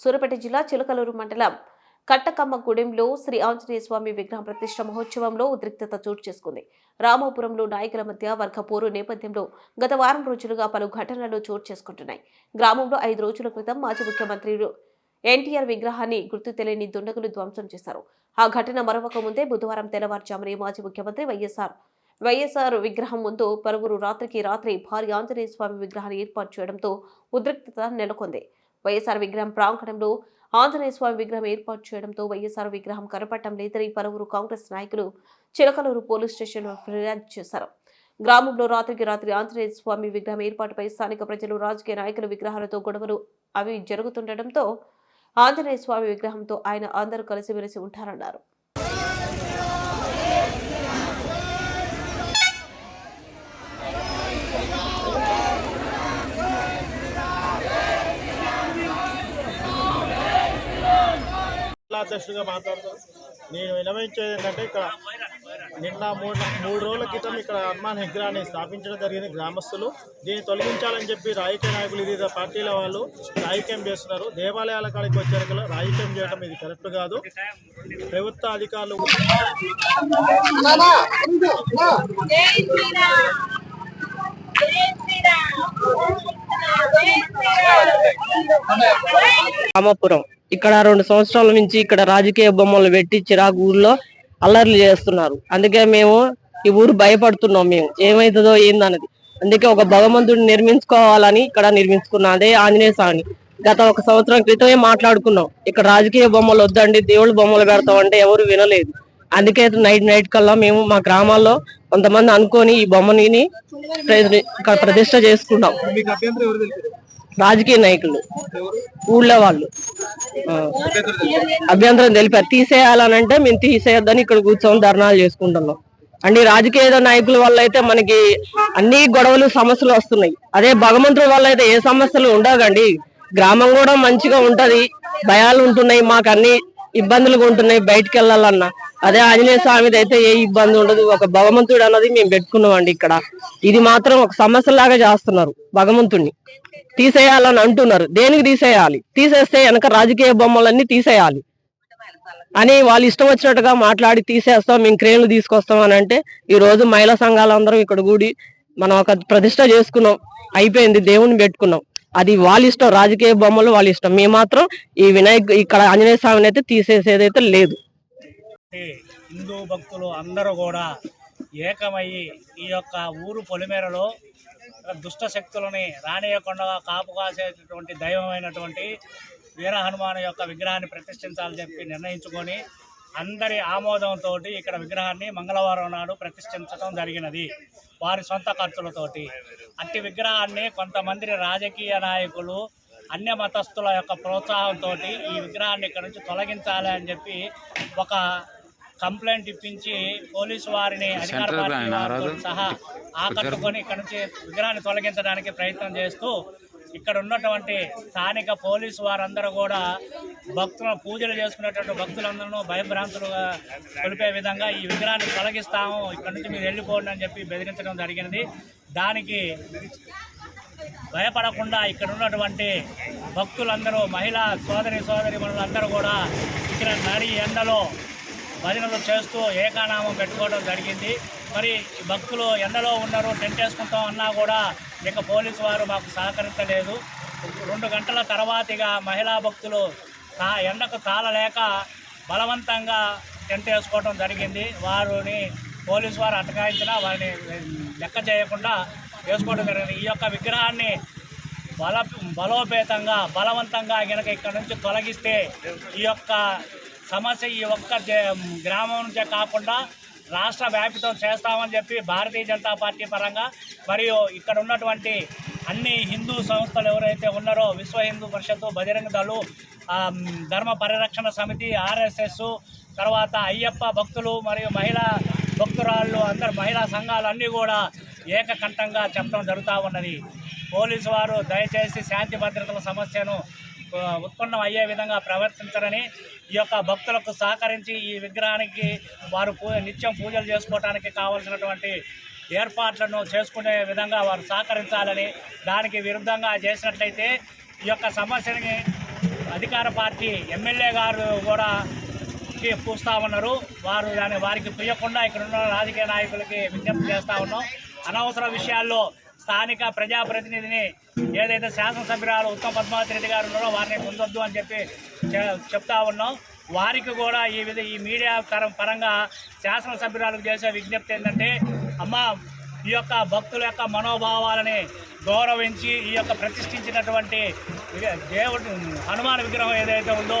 సూరపేట జిల్లా చిలకలూరు మండలం కట్టకమ్మ గూడెంలో శ్రీ ఆంజనేయ స్వామి విగ్రహ ప్రతిష్ట మహోత్సవంలో ఉద్రిక్తత చోటు చేసుకుంది. రామాపురంలో నాయకుల మధ్య వర్గపోరు నేపథ్యంలో గత వారం రోజులుగా పలు ఘటనలు చోటు చేసుకుంటున్నాయి. గ్రామంలో ఐదు రోజుల క్రితం మాజీ ముఖ్యమంత్రి ఎన్టీఆర్ విగ్రహాన్ని గుర్తు తెలియని దుండగులు ధ్వంసం చేశారు. ఆ ఘటన మరొక ముందే బుధవారం తెల్లవారుజామున మాజీ ముఖ్యమంత్రి వైఎస్ఆర్ వైఎస్ఆర్ విగ్రహం ముందు పలువురు రాత్రికి రాత్రి భారీ ఆంజనేయ స్వామి విగ్రహాన్ని ఏర్పాటు చేయడంతో ఉద్రిక్తత నెలకొంది. వైఎస్ఆర్ విగ్రహం ప్రాంగణంలో ఆంజనేయ స్వామి విగ్రహం ఏర్పాటు చేయడంతో వైఎస్ఆర్ విగ్రహం కనపడటం లేదని పలువురు కాంగ్రెస్ నాయకులు చిలకలూరు పోలీస్ స్టేషన్లో ఫిర్యాదు చేశారు. గ్రామంలో రాత్రికి రాత్రి ఆంజనేయ స్వామి విగ్రహం ఏర్పాటుపై స్థానిక ప్రజలు రాజకీయ నాయకుల విగ్రహాలతో గొడవలు అవి జరుగుతుండటంతో ఆంజనేయ స్వామి విగ్రహంతో ఆయన అందరూ కలిసిమెలిసి ఉంటారన్నారు. అధ్యక్షుడిగా మాట్లాడుతూ. నేను వినవించేది ఏంటంటే ఇక్కడ నిన్న మూడు మూడు రోజుల క్రితం ఇక్కడ హనుమాన్ విగ్రహాన్ని స్థాపించడం జరిగింది గ్రామస్తులు. దీన్ని తొలగించాలని చెప్పి రాజకీయ నాయకులు వివిధ పార్టీల వాళ్ళు రాజకీయం చేస్తున్నారు. దేవాలయాల కాడికి వచ్చారు రాజకీయం చేయడం ఇది కరెక్ట్ కాదు. ప్రభుత్వ అధికారులు రామపురం. ఇక్కడ రెండు సంవత్సరాల నుంచి ఇక్కడ రాజకీయ బొమ్మలు పెట్టి చిరాకు ఊర్లో అల్లర్లు చేస్తున్నారు. అందుకే మేము ఈ ఊరు భయపడుతున్నాం మేము. ఏమవుతుందో ఏందన్నది. అందుకే ఒక భగవంతుడిని నిర్మించుకోవాలని ఇక్కడ నిర్మించుకున్నాం. అదే ఆంజనేయ స్వామిని. గత ఒక సంవత్సరం క్రితమే మాట్లాడుకున్నాం. ఇక్కడ రాజకీయ బొమ్మలు వద్దండి దేవుళ్ళు బొమ్మలు పెడతాం అంటే ఎవరు వినలేదు. అందుకే నైట్ నైట్ కల్లా మేము మా గ్రామాల్లో కొంతమంది అనుకొని ఈ బొమ్మని ఇక్కడ ప్రతిష్ట చేసుకున్నాం. రాజకీయ నాయకులు. ఊళ్ళో వాళ్ళు. అభ్యంతరం తెలిపారు తీసేయాలని అంటే మేము తీసేయొద్దని ఇక్కడ కూర్చొని ధర్నాలు చేసుకుంటున్నాం. అండి రాజకీయ నాయకుల వల్ల అయితే మనకి అన్ని గొడవలు సమస్యలు వస్తున్నాయి. అదే భగవంతుడి వల్ల అయితే ఏ సమస్యలు ఉండవండి గ్రామం కూడా మంచిగా ఉంటది. భయాలు ఉంటున్నాయి మాకు అన్ని ఇబ్బందులుగా ఉంటున్నాయి. బయటికి వెళ్ళాలన్నా. అదే ఆంజనేయ స్వామిది అయితే ఏ ఇబ్బంది ఉండదు. ఒక భగవంతుడు అన్నది మేము పెట్టుకున్నామండి ఇక్కడ. ఇది మాత్రం ఒక సమస్య లాగా చేస్తున్నారు భగవంతుడిని తీసేయాలని అంటున్నారు. దేనికి తీసేయాలి? తీసేస్తే వెనక రాజకీయ బొమ్మలన్నీ తీసేయాలి. అని వాళ్ళు ఇష్టం వచ్చినట్టుగా మాట్లాడి తీసేస్తాం మేము క్రేన్లు తీసుకొస్తాం అని అంటే ఈ రోజు మహిళా సంఘాలందరం ఇక్కడ కూడి మనం ఒక ప్రతిష్ట చేసుకున్నాం. అయిపోయింది. దేవుని పెట్టుకున్నాం. అది వాళ్ళ ఇష్టం రాజకీయ బొమ్మలు వాళ్ళ ఇష్టం. మేము మాత్రం ఈ వినాయక్ ఇక్కడ ఆంజనేయ స్వామిని అయితే తీసేసేదైతే లేదు. హిందూ భక్తులు అందరూ కూడా ఏకమయ్యి ఈ యొక్క ఊరు పొలిమేరలో దుష్ట శక్తులని రానియకుండా కాపు కాసేటటువంటి దైవమైనటువంటి వీర హనుమాన్ యొక్క విగ్రహాన్ని ప్రతిష్ఠించాలని చెప్పి నిర్ణయించుకొని అందరి ఆమోదంతో ఇక్కడ విగ్రహాన్ని మంగళవారం నాడు ప్రతిష్ఠించడం జరిగినది. వారి సొంత ఖర్చులతోటి. అట్టి విగ్రహాన్ని కొంతమంది రాజకీయ నాయకులు అన్య మతస్థుల యొక్క ప్రోత్సాహంతో ఈ విగ్రహాన్ని ఇక్కడ నుంచి తొలగించాలి అని చెప్పి ఒక కంప్లైంట్ ఇప్పించి పోలీసు వారిని అధికార పార్టీ సహా ఆకట్టుకొని ఇక్కడ నుంచి విగ్రహాన్ని తొలగించడానికి ప్రయత్నం చేస్తూ ఇక్కడ ఉన్నటువంటి స్థానిక పోలీసు వారందరూ కూడా భక్తుల పూజలు చేసుకునేటువంటి భక్తులందరూ భయభ్రాంతులుగా కొలిపే విధంగా ఈ విగ్రహాన్ని తొలగిస్తాము. ఇక్కడ నుంచి మీరు వెళ్ళిపోండి అని చెప్పి బెదిరించడం జరిగినది. దానికి భయపడకుండా ఇక్కడ ఉన్నటువంటి భక్తులందరూ మహిళా సోదరి సోదరి మనులందరూ కూడా ఇక్కడ నడి ఎండలో భజనలు చేస్తూ ఏకానామం పెట్టుకోవడం జరిగింది. మరి ఈ భక్తులు ఎండలో ఉన్నారు టెంట్ వేసుకుంటాం అన్నా కూడా ఇక పోలీసు వారు మాకు సహకరించలేదు. రెండు గంటల తర్వాతిగా మహిళా భక్తులు తా ఎండకు తాళలేక బలవంతంగా టెంట్ వేసుకోవడం జరిగింది. వారిని పోలీసు వారు అటకాయించినా వారిని లెక్క చేయకుండా వేసుకోవడం జరిగింది. ఈ యొక్క విగ్రహాన్ని బల బలోపేతంగా బలవంతంగా గనక ఇక్కడ నుంచి తొలగిస్తే ఈ యొక్క సమస్య ఈ ఒక్క గ్రామం నుంచే కాకుండా రాష్ట్ర వ్యాపితం చేస్తామని చెప్పి భారతీయ జనతా పార్టీ పరంగా మరియు ఇక్కడ ఉన్నటువంటి అన్ని హిందూ సంస్థలు ఎవరైతే ఉన్నారో విశ్వ హిందూ పరిషత్తు బజరంగ దళు ధర్మ పరిరక్షణ సమితి ఆర్ఎస్ఎస్ తర్వాత అయ్యప్ప భక్తులు మరియు మహిళా భక్తురాళ్ళు అందరు మహిళా సంఘాలు అన్నీ కూడా ఏకకంఠంగా చెప్పడం జరుగుతూ ఉన్నది. పోలీసు వారు దయచేసి శాంతి భద్రతల సమస్యను ఉత్పన్నం అయ్యే విధంగా ప్రవర్తించరని ఈ యొక్క భక్తులకు సహకరించి ఈ విగ్రహానికి వారు పూ నిత్యం పూజలు చేసుకోవడానికి కావలసినటువంటి ఏర్పాట్లను చేసుకునే విధంగా వారు సహకరించాలని దానికి విరుద్ధంగా చేసినట్లయితే ఈ యొక్క సమస్యని అధికార పార్టీ ఎమ్మెల్యే గారు కూడా పూస్తా ఉన్నారు. వారు దాని వారికి పుయ్యకుండా ఇక్కడ ఉన్న రాజకీయ నాయకులకి విజ్ఞప్తి చేస్తూ ఉన్నాం. అనవసర విషయాల్లో స్థానిక ప్రజాప్రతినిధిని ఏదైతే శాసనసభ్యురాలు ఉత్తమ పద్మావతి రెడ్డి గారు ఉన్నారో వారిని పొందొద్దు అని చెప్పి చె- చెప్తా ఉన్నాం. వారికి కూడా ఈ విధ ఈ మీడియా తరం పరంగా శాసనసభ్యురాలకు చేసే విజ్ఞప్తి ఏంటంటే అమ్మ ఈ యొక్క భక్తుల యొక్క మనోభావాలని గౌరవించి ఈ యొక్క ప్రతిష్ఠించినటువంటి దేవుడి హనుమాన్ విగ్రహం ఏదైతే ఉందో